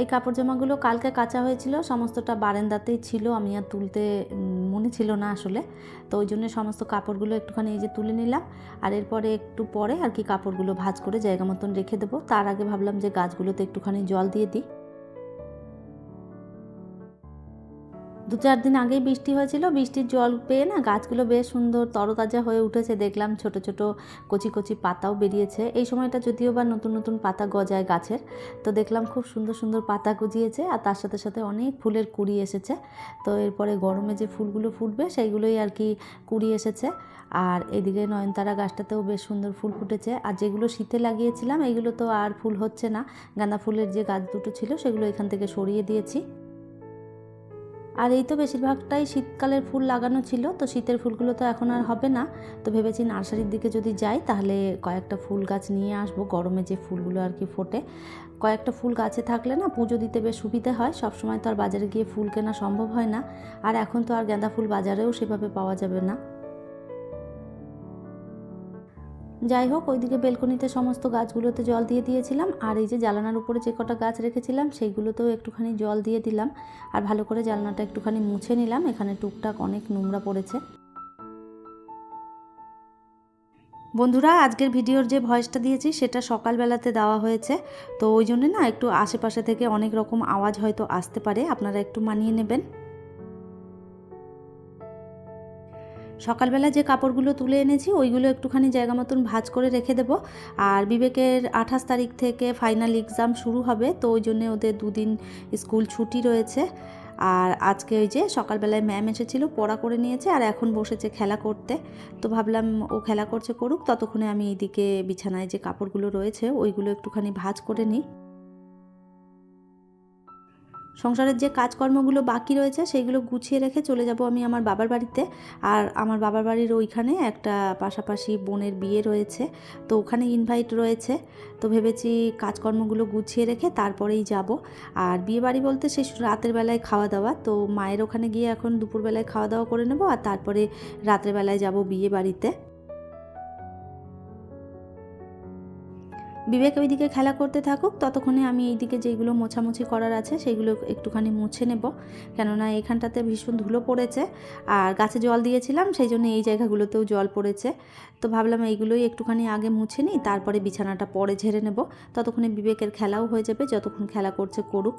এই কাপড় জামাগুলো কালকে কাঁচা হয়েছিল, সমস্তটা বারেন্দাতেই ছিল, আমি আর তুলতে মনে ছিল না আসলে। তো ওই জন্য সমস্ত কাপড়গুলো একটুখানি এই যে তুলে নিলাম, আর এরপরে একটু পরে আর কি কাপড়গুলো ভাজ করে জায়গা মতন রেখে দেবো। তার আগে ভাবলাম যে গাছগুলোতে একটুখানি জল দিয়ে দিই। দু চার দিন আগেই বৃষ্টি হয়েছিল। বৃষ্টির জল পেয়ে না গাছগুলো বেশ সুন্দর তরতাজা হয়ে উঠেছে। দেখলাম ছোট ছোট কচি কচি পাতাও বেরিয়েছে। এই সময়টা যদিও বা নতুন নতুন পাতা গজায় গাছের, তো দেখলাম খুব সুন্দর সুন্দর পাতা গজিয়েছে আর তার সাথে সাথে অনেক ফুলের কুড়ি এসেছে। তো এরপরে গরমে যে ফুলগুলো ফুটবে সেইগুলোই আর কি কুড়ি এসেছে। আর এদিকে নয়নতারা গাছটাতেও বেশ সুন্দর ফুল ফুটেছে। আর যেগুলো শীতে লাগিয়েছিলাম, এইগুলো তো আর ফুল হচ্ছে না। গাঁদা ফুলের যে গাছ দুটো ছিল, সেগুলো এখান থেকে সরিয়ে দিয়েছি। আর এই তো বেশিরভাগটাই শীতকালের ফুল লাগানো ছিল, তো শীতের ফুলগুলো তো এখন আর হবে না। তো ভেবেছি নার্সারির দিকে যদি যাই, তাহলে কয়েকটা ফুল গাছ নিয়ে আসব, গরমে যে ফুলগুলো আর কি ফোটে। কয়েকটা ফুল গাছে থাকলে না পুজো দিতে বেশ সুবিধে হয়, সবসময় তো আর বাজারে গিয়ে ফুল কেনা সম্ভব হয় না। আর এখন তো আর গাঁদা ফুল বাজারেও সেভাবে পাওয়া যাবে না। যাই হোক, ওইদিকে বেলকনিতে সমস্ত গাছগুলোতে জল দিয়ে দিয়েছিলাম, আর এই যে জ্বালানার উপরে যে কটা গাছ রেখেছিলাম, সেইগুলোতেও একটুখানি জল দিয়ে দিলাম, আর ভালো করে জ্বালানাটা একটুখানি মুছে নিলাম, এখানে টুকটাক অনেক নোংরা পড়েছে। বন্ধুরা, আজকের ভিডিওর যে ভয়েসটা দিয়েছি, সেটা সকালবেলাতে দেওয়া হয়েছে, তো ওই জন্য না একটু আশেপাশে থেকে অনেক রকম আওয়াজ হয়তো আসতে পারে, আপনারা একটু মানিয়ে নেবেন। সকালবেলা যে কাপড়গুলো তুলে এনেছি, ওইগুলো একটুখানি জায়গা মতন ভাজ করে রেখে দেব। আর বিবেকের আঠাশ তারিখ থেকে ফাইনাল এক্সাম শুরু হবে, তো ওই জন্য ওদের দুদিন স্কুল ছুটি রয়েছে। আর আজকে ওই যে সকালবেলায় ম্যাম এসেছিল, পড়া করে নিয়েছে, আর এখন বসেছে খেলা করতে। তো ভাবলাম ও খেলা করছে করুক, ততক্ষণে আমি এইদিকে বিছানায় যে কাপড়গুলো রয়েছে, ওইগুলো একটুখানি ভাঁজ করে নিই। সংসারের যে কাজকর্মগুলো বাকি রয়েছে সেইগুলো গুছিয়ে রেখে চলে যাব আমি আমার বাবার বাড়িতে। আর আমার বাবার বাড়ির ওইখানে একটা পাশাপাশি বোনের বিয়ে রয়েছে, তো ওখানে ইনভাইট রয়েছে। তো ভেবেছি কাজকর্মগুলো গুছিয়ে রেখে তারপরেই যাব। আর বিয়ে বাড়ি বলতে সেই রাতের বেলায় খাওয়া দাওয়া, তো মায়ের ওখানে গিয়ে এখন দুপুরবেলায় খাওয়া দাওয়া করে নেব, আর তারপরে রাতের বেলায় যাব বিয়ে বাড়িতে বিবেক ওইদিকে খেলা করতে থাকুক, ততক্ষণে আমি এইদিকে যেগুলো মোছামুছি করার আছে সেগুলো একটুখানি মুছে নেব। কেননা এখানটাতে ভীষণ ধুলো পড়েছে, আর গাছে জল দিয়েছিলাম সেই জন্য এই জায়গাগুলোতেও জল পড়েছে। তো ভাবলাম এইগুলোই একটুখানি আগে মুছে নিই, তারপরে বিছানাটা পরে ঝেড়ে নেব। ততক্ষণে বিবেকের খেলাও হয়ে যাবে, যতক্ষণ খেলা করছে করুক।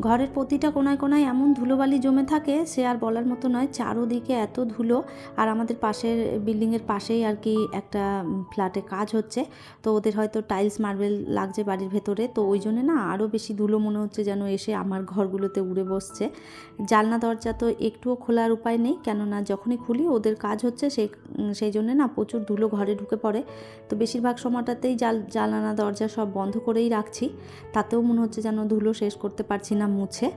ঘরের প্রতিটা কোনায় কোনায় এমন ধুলোবালি জমে থাকে, সে আর বলার মতো নয়। চারোদিকে এত ধুলো, আর আমাদের পাশের বিল্ডিংয়ের পাশেই আর কি একটা ফ্ল্যাটে কাজ হচ্ছে। তো ওদের হয়তো টাইলস, মার্বেল লাগছে বাড়ির ভেতরে। তো ওই জন্য না আরও বেশি ধুলো মনে হচ্ছে যেন এসে আমার ঘরগুলোতে উড়ে বসছে। জানলা, দরজা তো একটুও খোলার উপায় নেই। কেননা যখনই খুলি, ওদের কাজ হচ্ছে সেই সেই জন্য না প্রচুর ধুলো ঘরে ঢুকে পড়ে। তো বেশিরভাগ সময়টাতেই জাল, জানালা, দরজা সব বন্ধ করেই রাখছি। তাতেও মনে হচ্ছে যেন ধুলো শেষ করতে পারছি না। মুছে?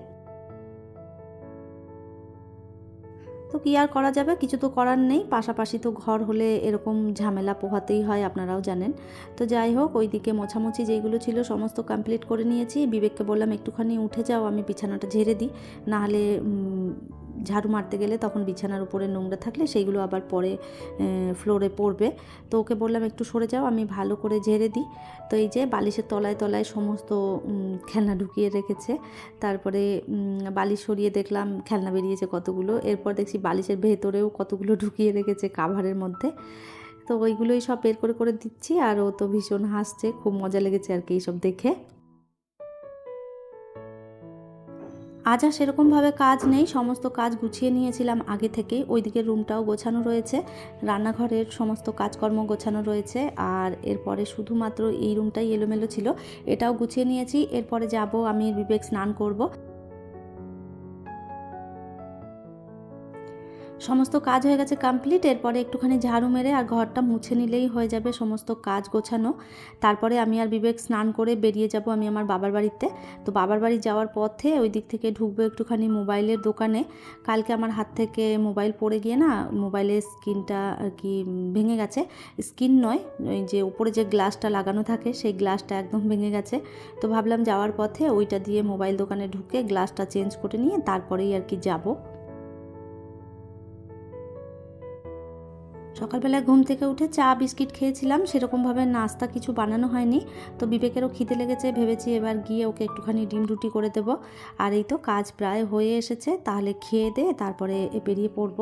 তো কি আর করা যাবে? কিছু তো করার নেই। পাশাপাশি তো ঘর হলে এরকম ঝামেলা পোহাতেই হয়, আপনারাও জানেন। তো যাই হোক, ওইদিকে মোছামুছি যেগুলো ছিল সমস্ত কমপ্লিট করে নিয়েছি। বিবেককে বললাম, একটুখানি উঠে যাও, আমি বিছানাটা ঝেড়ে দিই। নাহলে ঝাড়ু মারতে গেলে তখন বিছানার উপরে নোংরা থাকলে সেইগুলো আবার পরে ফ্লোরে পড়বে। তো ওকে বললাম, একটু সরে যাও, আমি ভালো করে ঝেড়ে দিই। তো এই যে বালিশের তলায় তলায় সমস্ত খেলনা ঢুকিয়ে রেখেছে। তারপরে বালিশ সরিয়ে দেখলাম খেলনা বেরিয়েছে কতগুলো। এরপর দেখছি বালিশের ভেতরেও কতগুলো ঢুকিয়ে রেখেছে কাভারের মধ্যে। তো ওইগুলোই সব বের করে করে দিচ্ছি। আর ও তো ভীষণ হাসছে, খুব মজা লেগেছে আর কি এইসব দেখে। আজ আর সেরকমভাবে কাজ নেই। সমস্ত কাজ গুছিয়ে নিয়েছিলাম আগে থেকে। ওইদিকে রুমটাও গোছানো রয়েছে। রান্নাঘরের সমস্ত কাজকর্ম গোছানো রয়েছে। আর এরপরে শুধুমাত্র এই রুমটাই এলোমেলো ছিল। এটাও গুছিয়ে নিয়েছি। এরপরে যাব আমি বিবেক স্নান করব। সমস্ত কাজ হয়ে গেছে কমপ্লিট এরপরে একটুখানি ঝাড়ু মেরে আর ঘরটা মুছে নিলেই হয়ে যাবে সমস্ত কাজ গোছানো। তারপরে আমি আর বিবেক স্নান করে বেরিয়ে যাব আমি আমার বাবার বাড়িতে। তো বাবার বাড়ি যাওয়ার পথে ওই দিক থেকে ঢুকবো একটুখানি মোবাইলের দোকানে। কালকে আমার হাত থেকে মোবাইল পড়ে গিয়ে না মোবাইলের স্ক্রিনটা আর কি ভেঙে গেছে। স্ক্রিন নয়, ওই যে উপরে যে গ্লাসটা লাগানো থাকে, সেই গ্লাসটা একদম ভেঙে গেছে। তো ভাবলাম যাওয়ার পথে ওইটা দিয়ে মোবাইল দোকানে ঢুকে গ্লাসটা চেঞ্জ করে নিয়ে তারপরেই আর কি যাব। সকালবেলা ঘুম থেকে উঠে চা, বিস্কিট খেয়েছিলাম। সেরকমভাবে নাস্তা কিছু বানানো হয়নি। তো বিবেকেরও খিদে লেগেছে, ভেবেছি এবার গিয়ে ওকে একটুখানি ডিম রুটি করে দেবো। আর এই তো কাজ প্রায় হয়ে এসেছে, তাহলে খেয়ে দে, তারপরে বেরিয়ে পড়ব।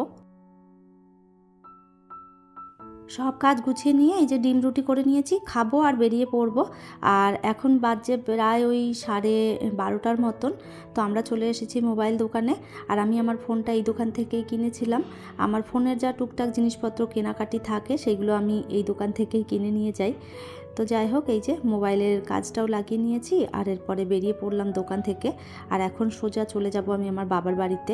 সব কাজ গুছিয়ে নিয়ে এই যে ডিম রুটি করে নিয়েছি, খাব আর বেরিয়ে পড়ব। আর এখন বাজছে প্রায় ওই সাড়ে বারোটার মতন, তো আমরা চলে এসেছি মোবাইল দোকানে। আর আমি আমার ফোনটা এই দোকান থেকেই কিনেছিলাম। আমার ফোনের যা টুকটাক জিনিসপত্র কেনাকাটি থাকে, সেগুলো আমি এই দোকান থেকেই কিনে নিয়ে যাই। তো যাই হোক, এই যে মোবাইলের কাজটাও লাগিয়ে নিয়েছি, আর এরপরে বেরিয়ে পড়লাম দোকান থেকে। আর এখন সোজা চলে যাব আমি আমার বাবার বাড়িতে।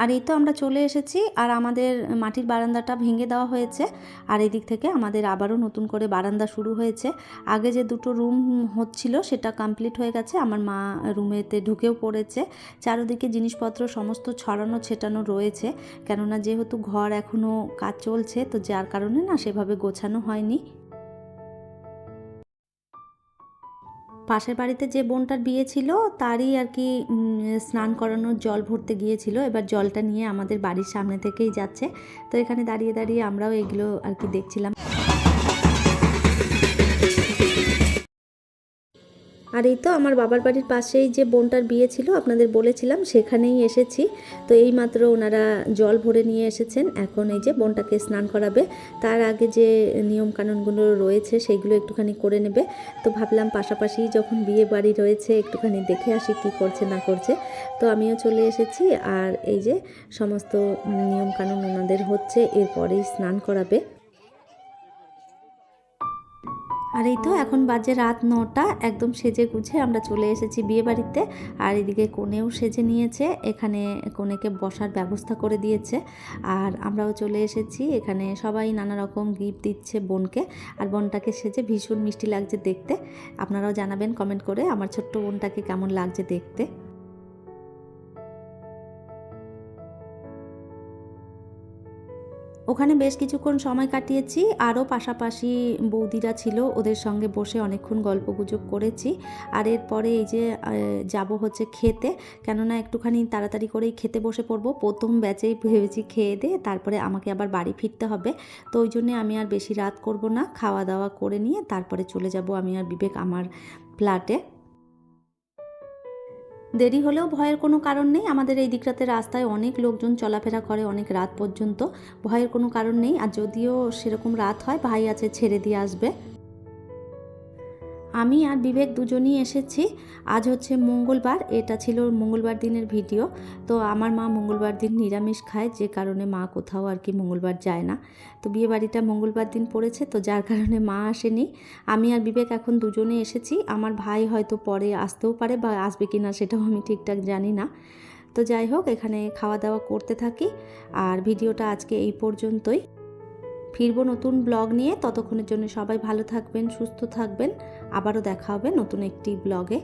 আর এই তো আমরা চলে এসেছি, আর আমাদের মাটির বারান্দাটা ভেঙে দেওয়া হয়েছে, আর এদিক থেকে আমাদের আবারও নতুন করে বারান্দা শুরু হয়েছে। আগে যে দুটো রুম হচ্ছিল সেটা কমপ্লিট হয়ে গেছে, আমার মা রুমেতে ঢুকেও পড়েছে। চারিদিকে জিনিসপত্র সমস্ত ছড়ানো ছেটানো রয়েছে, কেননা যেহেতু ঘর এখনও কাজ চলছে, তো যার কারণে না সেভাবে গোছানো হয়নি। পাশের বাড়িতে যে বোনটার বিয়ে ছিল, তারই আর কি স্নান করানোর জল ভরতে গিয়েছিল। এবার জলটা নিয়ে আমাদের বাড়ির সামনে থেকেই যাচ্ছে। তো এখানে দাঁড়িয়ে দাঁড়িয়ে আমরাও এগুলো আর কি দেখছিলাম। আর এই তো আমার বাবার বাড়ির পাশেই যে বোনটার বিয়ে ছিল, আপনাদের বলেছিলাম, সেখানেই এসেছি। তো এই মাত্র ওনারা জল ভরে নিয়ে এসেছেন। এখন এই যে বোনটাকে স্নান করাবে, তার আগে যে নিয়ম কানুনগুলো রয়েছে, সেগুলো একটুখানি করে নেবে। তো ভাবলাম পাশাপাশি যখন বিয়ে বাড়ি রয়েছে, একটুখানি দেখে আসি কি করছে, না করছে। তো আমিও চলে এসেছি আর এই যে সমস্ত নিয়ম কানুন ওনাদের হচ্ছে, এরপরেই স্নান করাবে। আর এই তো এখন বাজে রাত নটা, একদম সেজে গুছে আমরা চলে এসেছি বিয়ে বাড়িতে আর এদিকে কোণেও সেজে নিয়েছে, এখানে কোণেকে বসার ব্যবস্থা করে দিয়েছে। আর আমরাও চলে এসেছি, এখানে সবাই নানা রকম গিফট দিচ্ছে বোনকে। আর বোনটাকে সেজে ভীষণ মিষ্টি লাগছে দেখতে। আপনারাও জানাবেন কমেন্ট করে আমার ছোট্ট বোনটাকে কেমন লাগছে দেখতে। ওখানে বেশ কিছুক্ষণ সময় কাটিয়েছি, আরও পাশাপাশি বৌদিরা ছিল, ওদের সঙ্গে বসে অনেকক্ষণ গল্প গুজব করেছি। আর এরপরে এই যে যাব হচ্ছে খেতে, কেননা একটুখানি তাড়াতাড়ি করেই খেতে বসে পড়ব। প্রথম ব্যাচেই ভেবেছি খেয়ে দে, তারপরে আমাকে আবার বাড়ি ফিরতে হবে। তো ওই জন্যে আমি আর বেশি রাত করব না, খাওয়া দাওয়া করে নিয়ে তারপরে চলে যাব আমি আর বিবেক আমার ফ্ল্যাটে দেরি হলেও ভয়ের কোনো কারণ নেই। আমাদের এই দিকটাতে রাস্তায় অনেক লোকজন চলাফেরা করে অনেক রাত পর্যন্ত। ভয়ের কোনো কারণ নেই। আর যদিও সেরকম রাত হয়, ভাই আছে, ছেড়ে দিয়ে আসবে। আমি আর বিবেক দুজনই এসেছি। আজ হচ্ছে মঙ্গলবার, এটা ছিল মঙ্গলবার দিনের ভিডিও। তো আমার মা মঙ্গলবার দিন নিরামিষ খায়, যে কারণে মা কোথাও আর কি মঙ্গলবার যায় না। তো বিয়ে বাড়িটা মঙ্গলবার দিন পড়েছে, তো যার কারণে মা আসেনি। আমি আর বিবেক এখন দুজনে এসেছি। আমার ভাই হয়তো পরে আসতেও পারে বা আসবে কি না সেটাও আমি ঠিকঠাক জানি না। তো যাই হোক, এখানে খাওয়া দাওয়া করতে থাকি। আর ভিডিওটা আজকে এই পর্যন্তই। ফিরবো নতুন ব্লগ নিয়ে। ততক্ষণের জন্য সবাই ভালো থাকবেন, সুস্থ থাকবেন। আবারও দেখা হবে নতুন একটি ব্লগে।